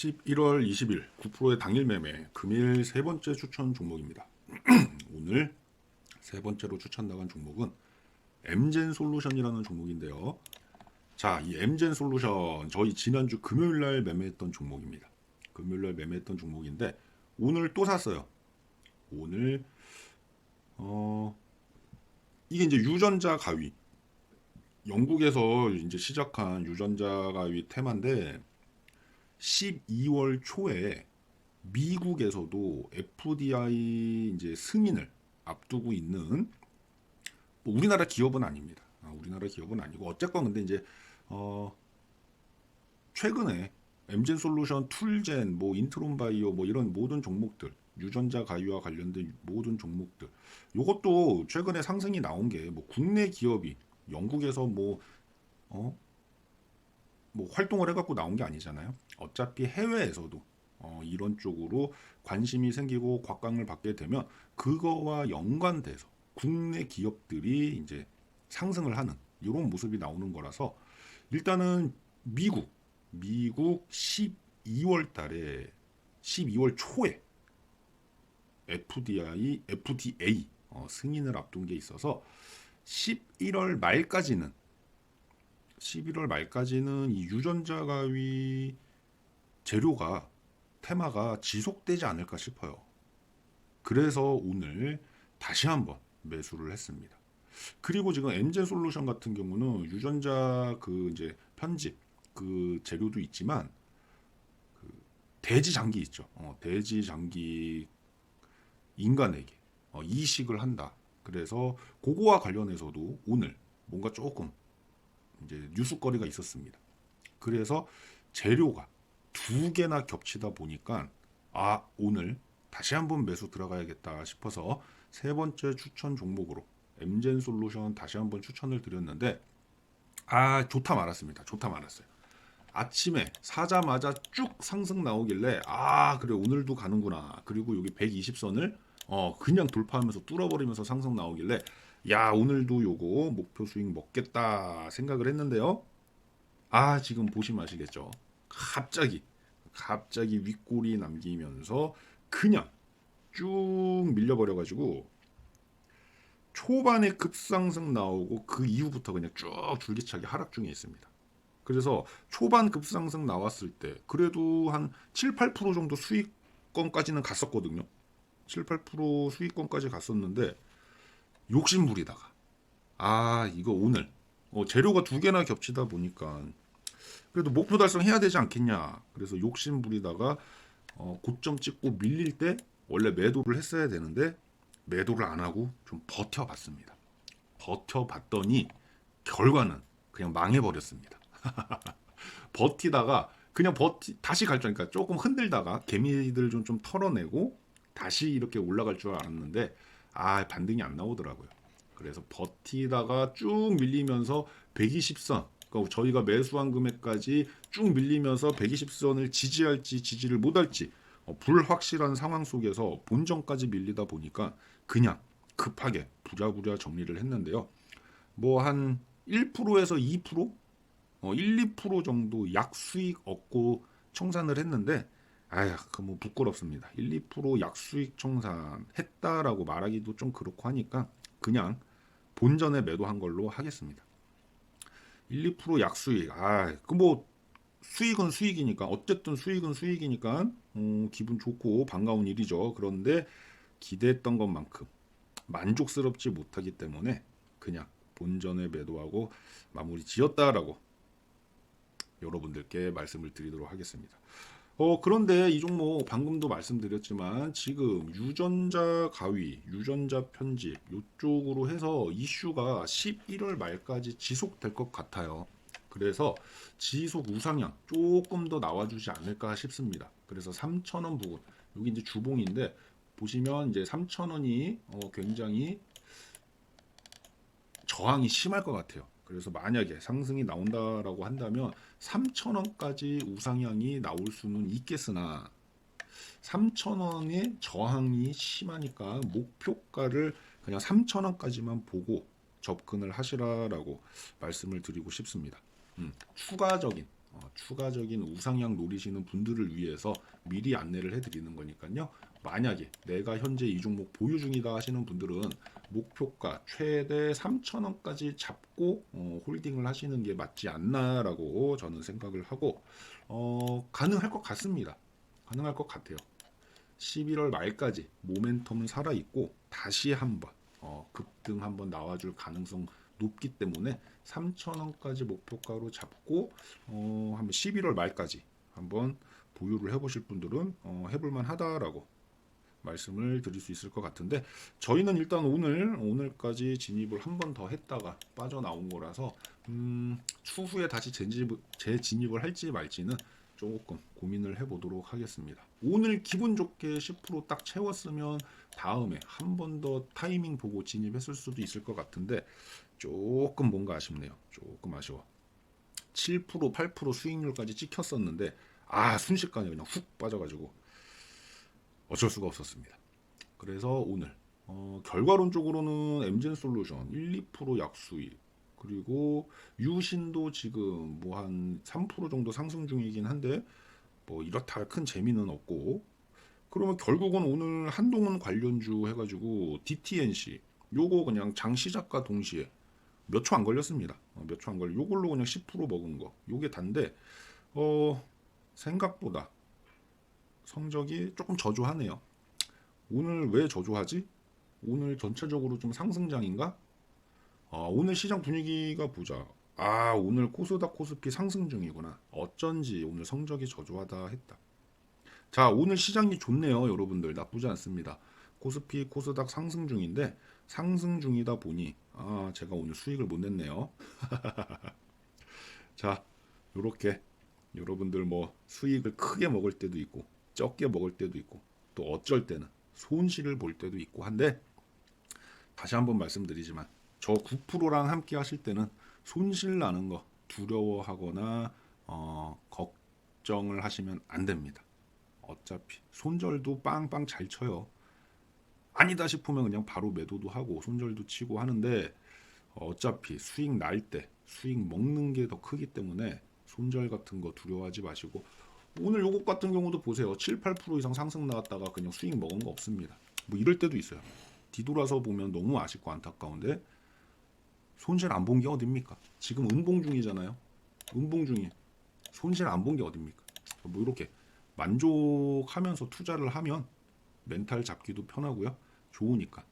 11월 20일 9%의 당일 매매 금일 세 번째 추천 종목입니다. 오늘 세 번째로 추천 나간 종목은 엠젠 솔루션이라는 종목인데요. 자, 이 엠젠 솔루션 저희 지난주 금요일 날 매매했던 종목입니다. 금요일 날 매매했던 종목인데 오늘 또 샀어요. 오늘 어 이게 이제 유전자 가위 영국에서 이제 시작한 유전자 가위 테마인데 12월 초에 미국에서도 FDI 이제 승인을 앞두고 있는 뭐 우리나라 기업은 아닙니다. 아, 우리나라 기업은 아니고 어쨌건 근데 이제 어 최근에 엠젠 솔루션, 툴젠, 뭐 인트론 바이오 뭐 이런 모든 종목들 유전자 가위와 관련된 모든 종목들 요것도 최근에 상승이 나온 게 뭐 국내 기업이 영국에서 뭐 어? 뭐 활동을 해갖고 나온 게 아니잖아요. 어차피 해외에서도 어, 이런 쪽으로 관심이 생기고 곽광을 받게 되면 그거와 연관돼서 국내 기업들이 이제 상승을 하는 이런 모습이 나오는 거라서 일단은 미국 미국 12월 달에 12월 초에 FDI FDA 어, 승인을 앞둔 게 있어서 11월 말까지는 11월 말까지는 이 유전자 가위 재료가 테마가 지속되지 않을까 싶어요. 그래서 오늘 다시 한번 매수를 했습니다. 그리고 지금 엠젠 솔루션 같은 경우는 유전자 그 이제 편집 그 재료도 있지만 그 돼지 장기 있죠. 어, 돼지 장기 인간에게 어, 이식을 한다. 그래서 그거와 관련해서도 오늘 뭔가 조금 이제 뉴스거리가 있었습니다. 그래서 재료가 두 개나 겹치다 보니까 아 오늘 다시 한번 매수 들어가야겠다 싶어서 세 번째 추천 종목으로 엠젠 솔루션 다시 한번 추천을 드렸는데 아 좋다 말았습니다. 좋다 말았어요. 아침에 사자마자 쭉 상승 나오길래 아 그래 오늘도 가는구나. 그리고 여기 120선을 어 그냥 돌파하면서 뚫어버리면서 상승 나오길래 야 오늘도 요거 목표 수익 먹겠다 생각을 했는데요. 아 지금 보시면 아시겠죠. 갑자기 갑자기 윗골이 남기면서 그냥 쭉 밀려버려가지고 초반에 급상승 나오고 그 이후부터 그냥 쭉 줄기차게 하락 중에 있습니다. 그래서 초반 급상승 나왔을 때 그래도 한 7, 8% 정도 수익권까지는 갔었거든요. 7, 8% 수익권까지 갔었는데 욕심 부리다가 아 이거 오늘 어, 재료가 두 개나 겹치다 보니까 그래도 목표 달성해야 되지 않겠냐. 그래서 욕심 부리다가 어, 고점 찍고 밀릴 때 원래 매도를 했어야 되는데 매도를 안 하고 좀 버텨봤습니다. 버텨봤더니 결과는 그냥 망해버렸습니다. 버티다가 그냥 버티 다시 갈줄 그러니까 조금 흔들다가 개미들 좀 좀 털어내고 다시 이렇게 올라갈 줄 알았는데 아 반등이 안 나오더라고요. 그래서 버티다가 쭉 밀리면서 120선 그러니까 저희가 매수한 금액까지 쭉 밀리면서 120선을 지지할지 지지를 못할지 어, 불확실한 상황 속에서 본전까지 밀리다 보니까 그냥 급하게 부랴부랴 정리를 했는데요. 뭐 한 1%에서 2% 어, 1, 2% 정도 약수익 얻고 청산을 했는데 아휴 그뭐 부끄럽습니다. 1, 2% 약수익 청산 했다라고 말하기도 좀 그렇고 하니까 그냥 본전에 매도한 걸로 하겠습니다. 1, 2% 약수익. 아, 그 뭐 수익은 수익이니까 어쨌든 수익은 수익이니까 음, 기분 좋고 반가운 일이죠. 그런데 기대했던 것만큼 만족스럽지 못하기 때문에 그냥 본전에 매도하고 마무리 지었다라고 여러분들께 말씀을 드리도록 하겠습니다. 어, 그런데 이 종목 방금도 말씀드렸지만 지금 유전자 가위, 유전자 편집 이쪽으로 해서 이슈가 11월 말까지 지속될 것 같아요. 그래서 지속 우상향 조금 더 나와주지 않을까 싶습니다. 그래서 3,000원 부분 여기 이제 주봉인데 보시면 이제 3,000원이 어, 굉장히 저항이 심할 것 같아요. 그래서 만약에 상승이 나온다라고 한다면 3,000원까지 우상향이 나올 수는 있겠으나 3,000원의 저항이 심하니까 목표가를 그냥 3,000원까지만 보고 접근을 하시라라고 말씀을 드리고 싶습니다. 음, 추가적인 어, 추가적인 우상향 노리시는 분들을 위해서 미리 안내를 해드리는 거니까요. 만약에 내가 현재 이 종목 보유 중이다 하시는 분들은 목표가 최대 3,000원까지 잡고 어, 홀딩을 하시는 게 맞지 않나라고 저는 생각을 하고 어, 가능할 것 같습니다. 가능할 것 같아요. 11월 말까지 모멘텀은 살아 있고 다시 한번 어, 급등 한번 나와줄 가능성 높기 때문에 3,000원까지 목표가로 잡고 어, 한번 11월 말까지 한번 보유를 해보실 분들은 어, 해볼만 하다라고 말씀을 드릴 수 있을 것 같은데 저희는 일단 오늘 오늘까지 진입을 한 번 더 했다가 빠져나온 거라서 음, 추후에 다시 재진입, 재진입을 할지 말지는 조금 고민을 해보도록 하겠습니다. 오늘 기분 좋게 10%딱 채웠으면 다음에 한 번 더 타이밍 보고 진입했을 수도 있을 것 같은데 조금 뭔가 아쉽네요. 조금 아쉬워. 7% 8% 수익률까지 찍혔었는데 아 순식간에 그냥 훅 빠져가지고 어쩔 수가 없었습니다. 그래서 오늘 어, 결과론적으로는 엠젠 솔루션 1, 2% 약수익 그리고 유신도 지금 뭐 한 3% 정도 상승 중이긴 한데 뭐 이렇다 할큰 재미는 없고 그러면 결국은 오늘 한동훈 관련주 해가지고 DTNC 요거 그냥 장 시작과 동시에 몇 초 안 걸렸습니다. 어, 몇초 안 걸려. 요걸로 그냥 10% 먹은 거. 요게 단데 어 생각보다 성적이 조금 저조하네요. 오늘 왜 저조하지? 오늘 전체적으로 좀 상승장인가? 아, 오늘 시장 분위기가 보자. 아, 오늘 코스닥 코스피 상승 중이구나. 어쩐지 오늘 성적이 저조하다 했다. 자, 오늘 시장이 좋네요, 여러분들. 나쁘지 않습니다. 코스피, 코스닥 상승 중인데 상승 중이다 보니 아, 제가 오늘 수익을 못 냈네요. 자, 요렇게 여러분들 뭐 수익을 크게 먹을 때도 있고 적게 먹을 때도 있고 또 어쩔 때는 손실을 볼 때도 있고 한데 다시 한번 말씀드리지만 저 9%랑 함께 하실 때는 손실 나는 거 두려워하거나 어, 걱정을 하시면 안 됩니다. 어차피 손절도 빵빵 잘 쳐요. 아니다 싶으면 그냥 바로 매도도 하고 손절도 치고 하는데 어차피 수익 날 때 수익 먹는 게 더 크기 때문에 손절 같은 거 두려워하지 마시고 오늘 요것 같은 경우도 보세요. 7, 8% 이상 상승 나왔다가 그냥 수익 먹은 거 없습니다. 뭐 이럴 때도 있어요. 뒤돌아서 보면 너무 아쉽고 안타까운데 손실 안 본 게 어딥니까? 지금 음봉 중이잖아요. 음봉 중에 손실 안 본 게 어딥니까? 뭐 이렇게 만족하면서 투자를 하면 멘탈 잡기도 편하고요. 좋으니까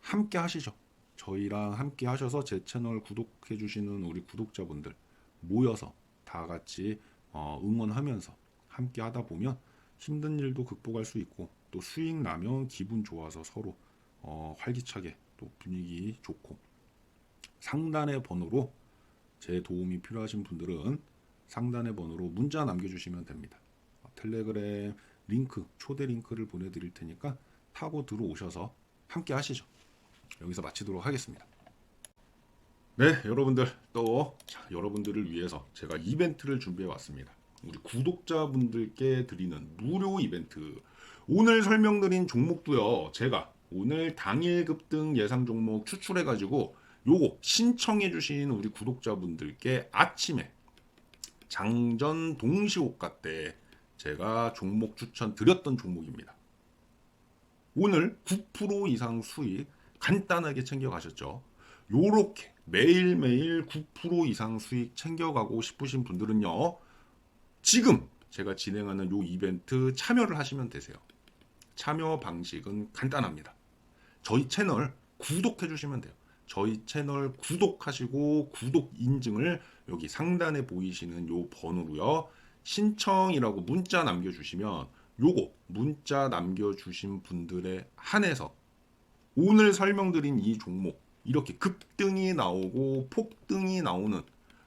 함께 하시죠. 저희랑 함께 하셔서 제 채널 구독해 주시는 우리 구독자분들 모여서 다 같이 어, 응원하면서 함께 하다 보면 힘든 일도 극복할 수 있고 또 수익 나면 기분 좋아서 서로 어, 활기차게 또 분위기 좋고 상단의 번호로 제 도움이 필요하신 분들은 상단의 번호로 문자 남겨주시면 됩니다. 어, 텔레그램 링크 초대 링크를 보내드릴 테니까 타고 들어오셔서 함께 하시죠. 여기서 마치도록 하겠습니다. 네, 여러분들 또 자, 여러분들을 위해서 제가 이벤트를 준비해 왔습니다. 우리 구독자분들께 드리는 무료 이벤트. 오늘 설명드린 종목도요. 제가 오늘 당일 급등 예상 종목 추출해 가지고 요거 신청해 주신 우리 구독자분들께 아침에 장전 동시호가 때 제가 종목 추천 드렸던 종목입니다. 오늘 9% 이상 수익 간단하게 챙겨 가셨죠. 요렇게 매일매일 9% 이상 수익 챙겨가고 싶으신 분들은요. 지금 제가 진행하는 요 이벤트 참여를 하시면 되세요. 참여 방식은 간단합니다. 저희 채널 구독해 주시면 돼요. 저희 채널 구독하시고 구독 인증을 여기 상단에 보이시는 요 번호로요. 신청이라고 문자 남겨 주시면 요거 문자 남겨 주신 분들에 한해서 오늘 설명드린 이 종목 이렇게 급등이 나오고 폭등이 나오는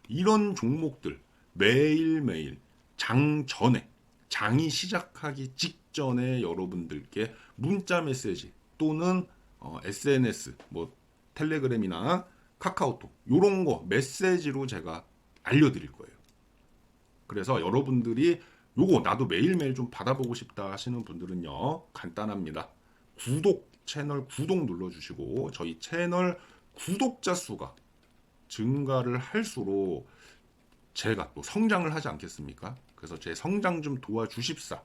이런 종목들 매일매일 장 전에 장이 시작하기 직전에 여러분들께 문자 메시지 또는 어, SNS 뭐 텔레그램이나 카카오톡 요런 거 메시지로 제가 알려드릴 거예요. 그래서 여러분들이 요거 나도 매일매일 좀 받아보고 싶다 하시는 분들은요 간단합니다. 구독 채널 구독 눌러주시고 저희 채널 구독자 수가 증가를 할수록 제가 또 성장을 하지 않겠습니까? 그래서 제 성장 좀 도와주십사.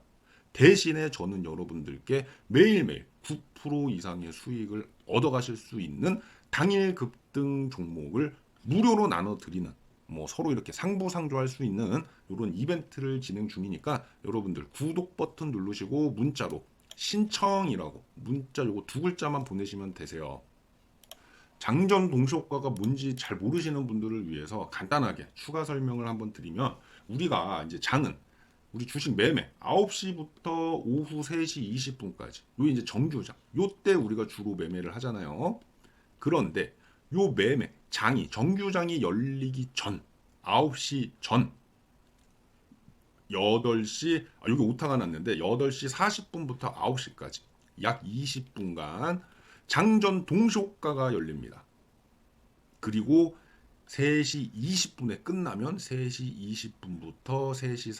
대신에 저는 여러분들께 매일매일 9% 이상의 수익을 얻어가실 수 있는 당일 급등 종목을 무료로 나눠드리는 뭐 서로 이렇게 상부상조할 수 있는 이런 이벤트를 진행 중이니까 여러분들 구독 버튼 누르시고 문자로 신청이라고 문자 요거 두 글자만 보내시면 되세요. 장전 동시 효과가 뭔지 잘 모르시는 분들을 위해서 간단하게 추가 설명을 한번 드리면 우리가 이제 장은 우리 주식 매매 9시부터 오후 3시 20분까지 요 이제 정규장 요때 우리가 주로 매매를 하잖아요. 그런데 요 매매 장이 정규장이 열리기 전 9시 전 8시 아, 여기 오타가 났는데 8시 40분부터 9시까지 약 20분간 장전 동시효과가 열립니다. 그리고 3시 20분에 끝나면 3시 20분부터 3시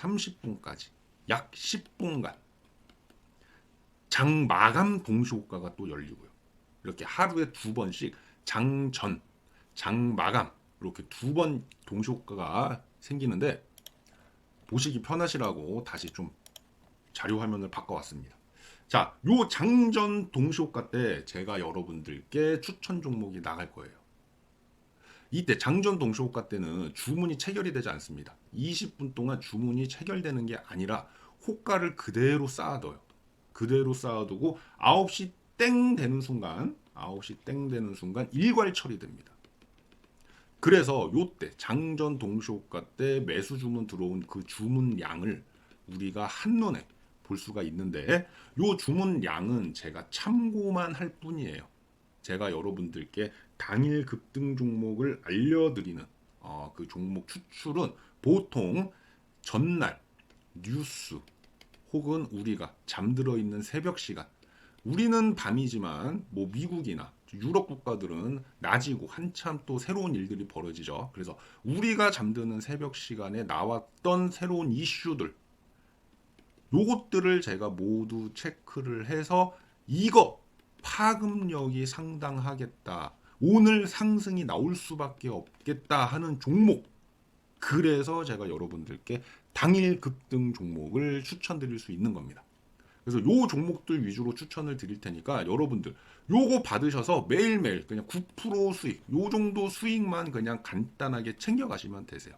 30분까지 약 10분간 장 마감 동시효과가 또 열리고요. 이렇게 하루에 두 번씩 장전, 장마감 이렇게 두 번 동시효과가 생기는데 보시기 편하시라고 다시 좀 자료 화면을 바꿔왔습니다. 자, 요 장전 동시효과 때 제가 여러분들께 추천 종목이 나갈 거예요. 이때 장전 동시효과 때는 주문이 체결이 되지 않습니다. 20분 동안 주문이 체결되는 게 아니라 호가를 그대로 쌓아둬요. 그대로 쌓아두고 9시 땡 되는 순간 9시 땡 되는 순간 일괄 처리됩니다. 그래서 요때 장전 동시효과 때 매수 주문 들어온 그 주문량을 우리가 한눈에 볼 수가 있는데 요 주문량은 제가 참고만 할 뿐이에요. 제가 여러분들께 당일 급등 종목을 알려드리는 어, 그 종목 추출은 보통 전날 뉴스 혹은 우리가 잠들어 있는 새벽 시간 우리는 밤이지만 뭐 미국이나 유럽 국가들은 낮이고 한참 또 새로운 일들이 벌어지죠. 그래서 우리가 잠드는 새벽 시간에 나왔던 새로운 이슈들 요것들을 제가 모두 체크를 해서 이거 파급력이 상당하겠다. 오늘 상승이 나올 수밖에 없겠다 하는 종목. 그래서 제가 여러분들께 당일 급등 종목을 추천드릴 수 있는 겁니다. 그래서 요 종목들 위주로 추천을 드릴 테니까 여러분들 요거 받으셔서 매일매일 그냥 9% 수익, 요 정도 수익만 그냥 간단하게 챙겨 가시면 되세요.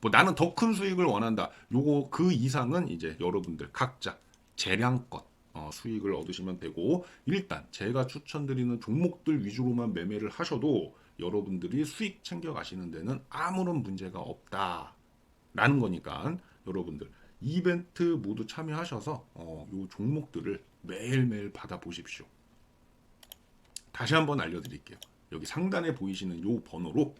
뭐 나는 더 큰 수익을 원한다. 요거 그 이상은 이제 여러분들 각자 재량껏 어, 수익을 얻으시면 되고 일단 제가 추천드리는 종목들 위주로만 매매를 하셔도 여러분들이 수익 챙겨 가시는 데는 아무런 문제가 없다라는 거니까 여러분들 이벤트 모두 참여하셔서 어, 요 종목들을 매일매일 받아보십시오. 다시 한번 알려드릴게요. 여기 상단에 보이시는 요 번호로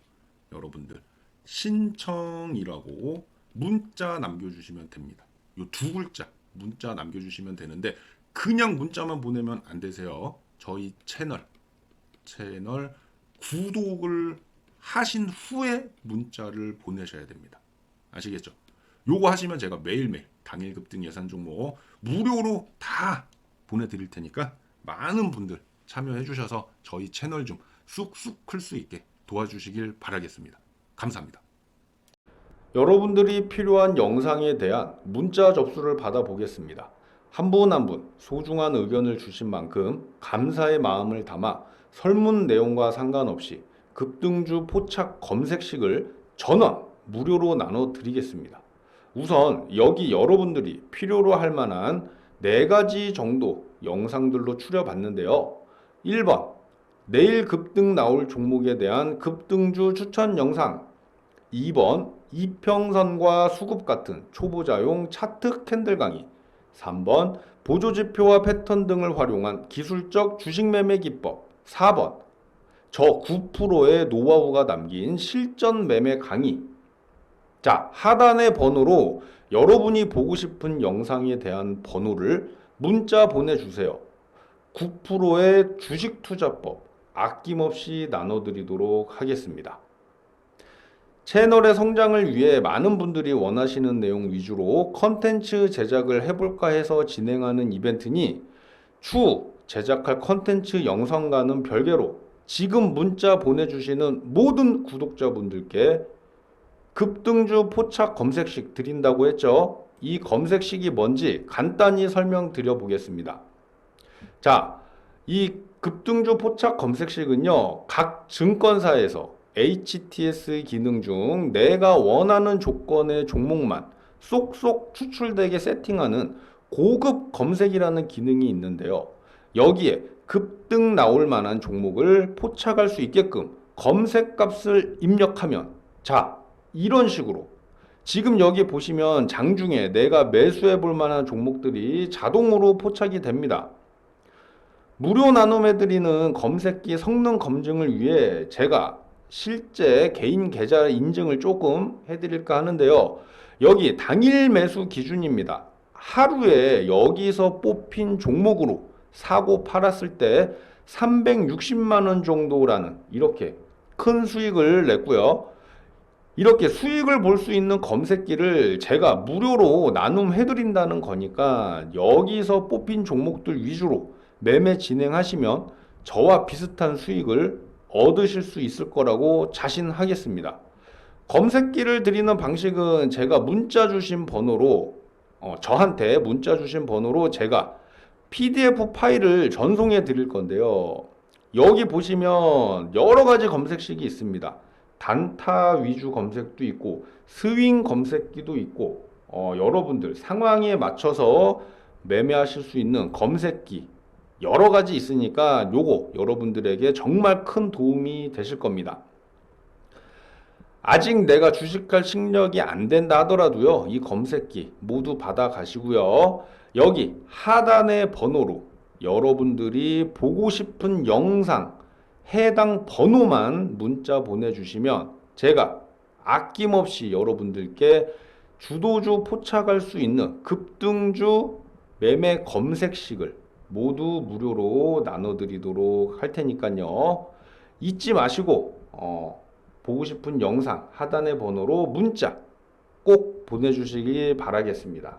여러분들 신청이라고 문자 남겨주시면 됩니다. 요 두 글자 문자 남겨주시면 되는데 그냥 문자만 보내면 안 되세요. 저희 채널 채널 구독을 하신 후에 문자를 보내셔야 됩니다. 아시겠죠? 요거 하시면 제가 매일매일 당일 급등 예산 종목 무료로 다 보내드릴 테니까 많은 분들 참여해 주셔서 저희 채널 좀 쑥쑥 클 수 있게 도와주시길 바라겠습니다. 감사합니다. 여러분들이 필요한 영상에 대한 문자 접수를 받아보겠습니다. 한 분 한 분 소중한 의견을 주신 만큼 감사의 마음을 담아 설문 내용과 상관없이 급등주 포착 검색식을 전원 무료로 나눠 드리겠습니다. 우선 여기 여러분들이 필요로 할 만한 네 가지 정도 영상들로 추려봤는데요. 1번 내일 급등 나올 종목에 대한 급등주 추천 영상. 2번 이평선과 수급 같은 초보자용 차트 캔들 강의. 3번 보조지표와 패턴 등을 활용한 기술적 주식 매매 기법. 4번 저 9%의 노하우가 담긴 실전 매매 강의 자 하단의 번호로 여러분이 보고 싶은 영상에 대한 번호를 문자 보내주세요 9%의 주식 투자법 아낌없이 나눠드리도록 하겠습니다. 채널의 성장을 위해 많은 분들이 원하시는 내용 위주로 컨텐츠 제작을 해볼까 해서 진행하는 이벤트니 추후 제작할 컨텐츠 영상과는 별개로 지금 문자 보내주시는 모든 구독자분들께 급등주 포착 검색식 드린다고 했죠. 이 검색식이 뭔지 간단히 설명드려 보겠습니다. 자, 이 급등주 포착 검색식은요, 각 증권사에서 HTS 기능 중 내가 원하는 조건의 종목만 쏙쏙 추출되게 세팅하는 고급 검색이라는 기능이 있는데요. 여기에 급등 나올 만한 종목을 포착할 수 있게끔 검색 값을 입력하면 자, 이런 식으로 지금 여기 보시면 장중에 내가 매수해 볼 만한 종목들이 자동으로 포착이 됩니다. 무료 나눔해드리는 검색기 성능 검증을 위해 제가 실제 개인 계좌 인증을 조금 해드릴까 하는데요. 여기 당일 매수 기준입니다. 하루에 여기서 뽑힌 종목으로 사고 팔았을 때 360만 원 정도라는 이렇게 큰 수익을 냈고요. 이렇게 수익을 볼 수 있는 검색기를 제가 무료로 나눔해드린다는 거니까 여기서 뽑힌 종목들 위주로 매매 진행하시면 저와 비슷한 수익을 얻으실 수 있을 거라고 자신하겠습니다. 검색기를 드리는 방식은 제가 문자 주신 번호로 어, 저한테 문자 주신 번호로 제가 PDF 파일을 전송해 드릴 건데요. 여기 보시면 여러 가지 검색식이 있습니다. 단타 위주 검색도 있고 스윙 검색기도 있고 어, 여러분들 상황에 맞춰서 매매하실 수 있는 검색기 여러 가지 있으니까 요거 여러분들에게 정말 큰 도움이 되실 겁니다. 아직 내가 주식할 실력이 안 된다 하더라도요, 이 검색기 모두 받아 가시고요. 여기 하단의 번호로 여러분들이 보고 싶은 영상 해당 번호만 문자 보내주시면 제가 아낌없이 여러분들께 주도주 포착할 수 있는 급등주 매매 검색식을 모두 무료로 나눠드리도록 할 테니까요. 잊지 마시고 어, 보고 싶은 영상 하단의 번호로 문자 꼭 보내주시기 바라겠습니다.